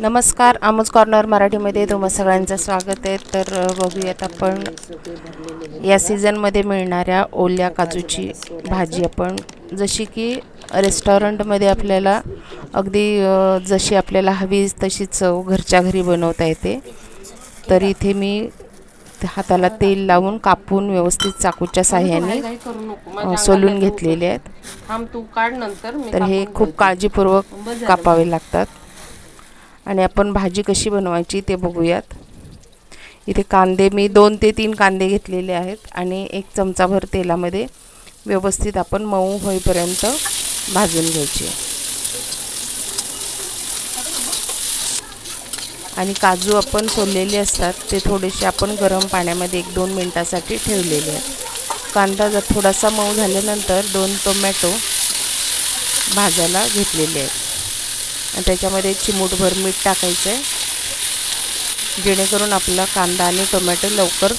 नमस्कार आमोज कॉर्नर मराठीमध्ये तुम्हा सगळ्यांचं स्वागत आहे. तर बघूयात आपण या सीझनमध्ये मिळणाऱ्या ओल्या काजूची भाजी आपण. जशी की रेस्टॉरंटमध्ये आपल्याला अगदी जशी आपल्याला हवी तशी चव घरच्या घरी बनवता येते. तर इथे मी हाताला तेल लावून कापून व्यवस्थित चाकूच्या साह्याने सोलून घेतलेले आहेत. तर हे खूप. काळजीपूर्वक. कापावे लागतात. आणि आपण भाजी कशी बनवायची ते बघूयात. इथे कांदे मी दोन ते तीन कांदे घेतलेले आहेत आणि एक चमचाभर तेलामध्ये व्यवस्थित आपण मऊ होईपर्यंत भाजून घ्यायचे. आणि काजू आपण सोललेले असतात ते थोडेसे आपण गरम पाण्यामध्ये एक दोन मिनटासाठी ठेवलेले आहेत. कांदा जर थोडासा मऊ झाल्यानंतर दोन टोमॅटो भाजायला घेतलेले आहेत. आणि त्याच्यामध्ये चिमूटभर मीठ टाकायचं आहे जेणेकरून आपला कांदा आणि टोमॅटो लवकर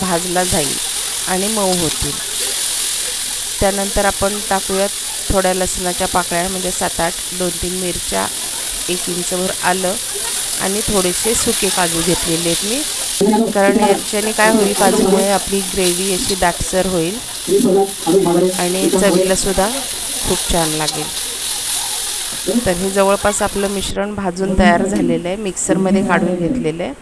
भाजला जाईल आणि मऊ होतील. त्यानंतर आपण टाकूयात थोड्या लसणाच्या पाकळ्या म्हणजे सात आठ दोन तीन मिरच्या एक इंचभर आलं आणि थोडेसे सुके काजू घेतलेले आहेत मी. कारण याच्याने काय होईल काजूमुळे आपली ग्रेव्ही अशी दाटसर होईल आणि चवीलासुद्धा खूप छान लागेल. तर हे जवळपास आपलं मिश्रण भाजून तयार झालेलं आहे मिक्सरमध्ये काढून घेतलेलं आहे.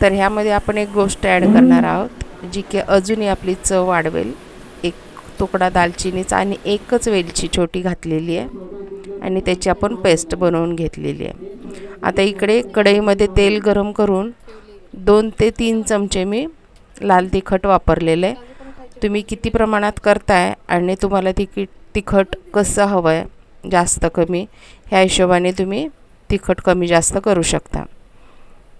तर ह्यामध्ये आपण एक गोष्ट ॲड करणार आहोत जी की अजूनही आपली चव वाढवेल. एक तुकडा दालचिनीचा आणि एकच वेलची छोटी घातलेली आहे आणि त्याची आपण पेस्ट बनवून घेतलेली आहे. आता इकडे कढईमध्ये तेल गरम करून दोन ते तीन चमचे मी लाल तिखट वापरलेलं आहे. तुम्ही किती प्रमाणात करताय आणि तुम्हाला तिकीट तिखट कसं हवं आहे जास्त कमी ह्या हिशोबाने तुम्ही तिखट कमी जास्त करू शकता.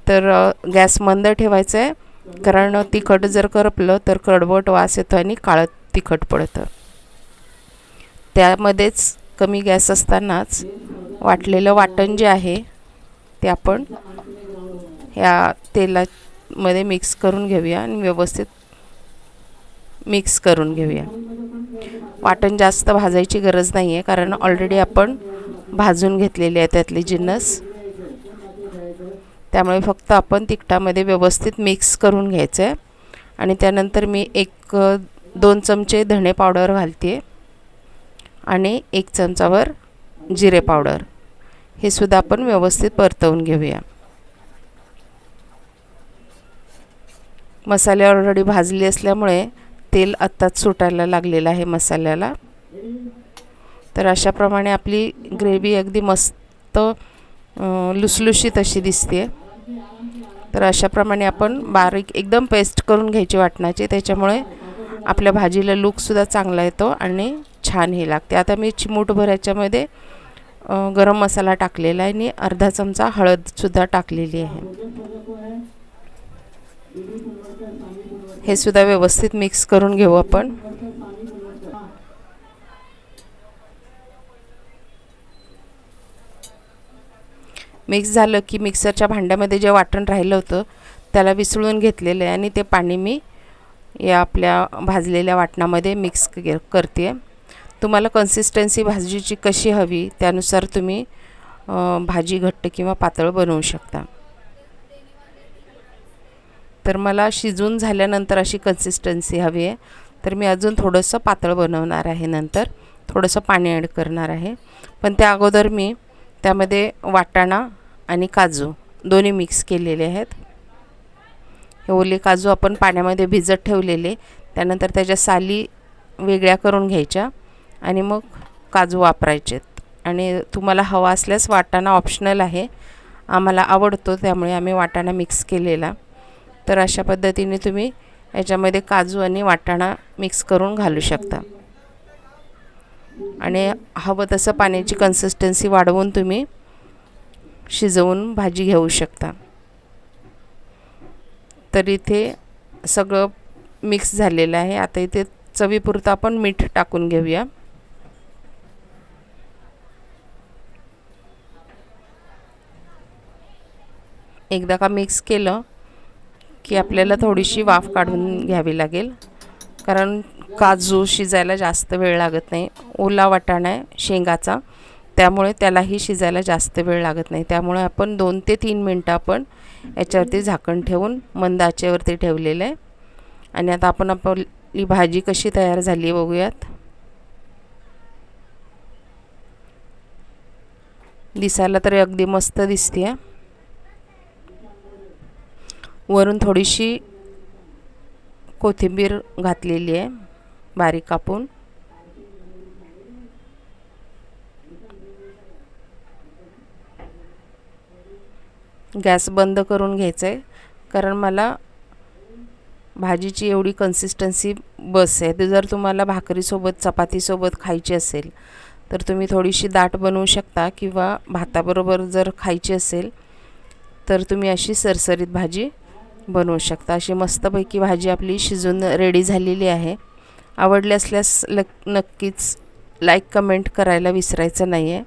तर गॅस मंद ठेवायचं आहे कारण तिखट जर करपलं तर कडवट वास येतो आणि काळं तिखट पडतं. त्यामध्येच कमी गॅस असतानाच वाटलेलं वाटण जे आहे ते आपण ह्या तेलामध्ये मिक्स करून घेऊया आणि व्यवस्थित मिक्स करून घेऊया. वाटण जास्त भाजायची गरज नाही आहे कारण ऑलरेडी आपण भाजून घेतलेले आहे त्यातले जिन्नस. त्यामुळे फक्त आपण तिखटामध्ये व्यवस्थित मिक्स करून घ्यायचं आहे आणि त्यानंतर मी एक दोन चमचे धणे पावडर घालते आणि एक चमचावर जिरे पावडर हे सुद्धा आपण व्यवस्थित परतवून घेऊया. मसाले ऑलरेडी भाजले असल्यामुळे तेल आत्ताच सुटायला लागलेलं आहे मसाल्याला. तर अशाप्रमाणे आपली ग्रेव्ही अगदी मस्त लुसलुशीत अशी दिसते तर अशाप्रमाणे आपण बारीक एकदम पेस्ट करून घ्यायची वाटणाची त्याच्यामुळे आपल्या भाजीला लूकसुद्धा चांगला येतो आणि छान हे लागते. आता मी चिमूटभर याच्यामध्ये गरम मसाला टाकलेला आहे आणि अर्धा चमचा हळदसुद्धा टाकलेली आहे. हे सुद्धा व्यवस्थित मिक्स करून घेऊ आपण. मिक्स झालं की मिक्सरच्या भांड्यामध्ये जे वाटण राहिलं होतं त्याला विसळून घेतलेलं आहे आणि ते पाणी मी या आपल्या भाजलेल्या वाटणामध्ये मिक्स करते. तुम्हाला कन्सिस्टन्सी भाजीची कशी हवी त्यानुसार तुम्ही भाजी घट्ट किंवा पातळ बनवू शकता. तर मला शिजून झाल्यानंतर अशी कन्सिस्टन्सी हवी आहे. तर मी अजून थोडंसं पातळ बनवणार आहे नंतर. थोडंसं पाणी ॲड करणार आहे. पण त्या अगोदर मी त्यामध्ये वाटाणा आणि काजू दोन्ही मिक्स केलेले आहेत. हे ओले काजू आपण पाण्यामध्ये भिजत ठेवलेले. त्यानंतर त्याच्या साली वेगळ्या करून घ्यायच्या आणि मग काजू वापरायचेत. आणि तुम्हाला हवा असल्यास वाटाणा ऑप्शनल आहे. आम्हाला आवडतो त्यामुळे आम्ही वाटाणा मिक्स केलेला. तर अशा पद्धतीने तुम्ही याच्यामध्ये काजू आणि वाटाणा मिक्स करून घालू शकता. आणि हवं तसं पाण्याची कन्सिस्टन्सी वाढवून तुम्ही शिजवून भाजी घेऊ शकता. तर इथे सगळं मिक्स झालेलं आहे. आता इथे चवीपुरतं आपण मीठ टाकून घेऊया. एकदा का मिक्स केलं की आपल्याला थोडीशी वाफ काढून घ्यावी लागेल. कारण काजू शिजायला जास्त वेळ लागत नाही. ओला वाटाणा आहे शेंगाचा. त्यामुळे त्यालाही शिजायला जास्त वेळ लागत नाही. त्यामुळे आपण दोन ते तीन मिनटं आपण याच्यावरती झाकण ठेवून मंद आचेवरती ठेवलेलं आहे. आणि आता आपण आपली भाजी कशी तयार झाली आहे बघूयात. दिसायला तरी अगदी मस्त दिसते वरून थोडीशी कोथिंबीर घातलेली आहे बारीक कापून. गॅस बंद करून घ्यायचं आहे कारण मला भाजीची एवढी कन्सिस्टन्सी बस आहे. ते जर तुम्हाला भाकरीसोबत चपातीसोबत खायची असेल तर तुम्ही थोडीशी दाट बनवू शकता किंवा भाताबरोबर जर खायची असेल तर तुम्ही अशी सरसरीत भाजी बनवू शकता. अशी मस्तपैकी भाजी आपली शिजून रेडी झालेली आहे. आवडली असल्यास लक नक्कीच लाईक कमेंट करायला विसरायचं नाही आहे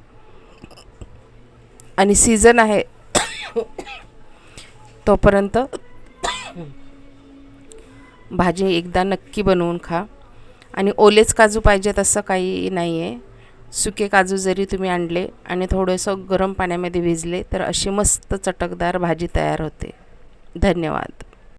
आणि सीझन आहे तोपर्यंत भाजी एकदा नक्की बनवून खा. आणि ओलेच काजू पाहिजेत असं काही नाही आहे सुके काजू जरी तुम्ही आणले आणि थोडंसं गरम पाण्यामध्ये भिजले तर अशी मस्त चटकदार भाजी तयार होते. धन्यवाद.